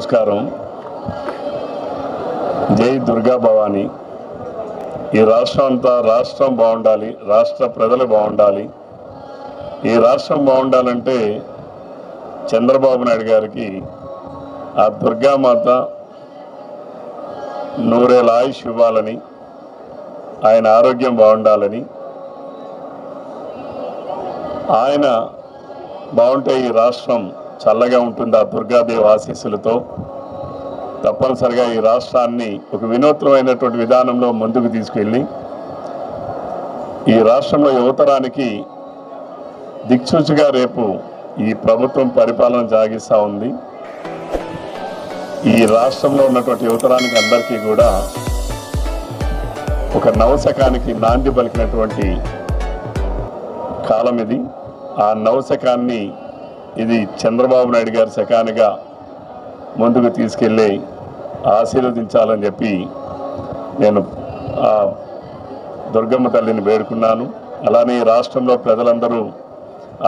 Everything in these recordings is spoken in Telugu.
నమస్కారం. జై దుర్గా భవాని. ఈ రాష్ట్రం అంతా రాష్ట్రం బాగుండాలి రాష్ట్ర ప్రజలు బాగుండాలి. ఈ రాష్ట్రం బాగుండాలంటే చంద్రబాబు నాయుడు గారికి ఆ దుర్గామాత నూరేళ్ళ ఆయుష్ ఇవ్వాలని ఆయన ఆరోగ్యం బాగుండాలని ఆయన బాగుంటే ఈ రాష్ట్రం చల్లగా ఉంటుంది ఆ దుర్గాదేవి ఆశీస్సులతో? తప్పనిసరిగా ఈ రాష్ట్రాన్ని ఒక వినూత్నమైనటువంటి విధానంలో ముందుకు తీసుకెళ్ళి ఈ రాష్ట్రంలో యువతరానికి దిక్సూచిగా రేపు ఈ ప్రభుత్వం పరిపాలన సాగిస్తూ ఉంది. ఈ రాష్ట్రంలో ఉన్నటువంటి యువతరానికి అందరికీ కూడా ఒక నవశకానికి నాంది పలికినటువంటి కాలం ఇది. ఆ నవశకాన్ని ఇది చంద్రబాబు నాయుడు గారి శకానిగా ముందుకు తీసుకెళ్ళి ఆశీర్వదించాలని చెప్పి నేను ఆ దుర్గమ్మ తల్లిని వేడుకున్నాను. అలానే ఈ రాష్ట్రంలో ప్రజలందరూ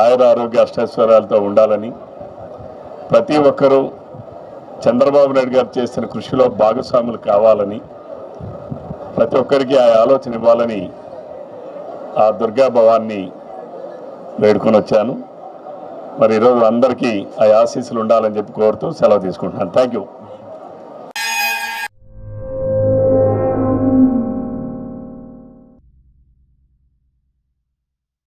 ఆయుర ఆరోగ్య అష్టైశ్వర్యాలతో ఉండాలని ప్రతి ఒక్కరూ చంద్రబాబు నాయుడు గారు చేసిన కృషిలో భాగస్వాములు కావాలని ప్రతి ఒక్కరికి ఆ ఆలోచన ఇవ్వాలని ఆ దుర్గా భవాన్ని వేడుకొని వచ్చాను. మరి ఈరోజు అందరికీ ఆ ఆశీస్సులు ఉండాలని చెప్పి కోరుతూ సెలవు తీసుకుంటున్నాను. Thank you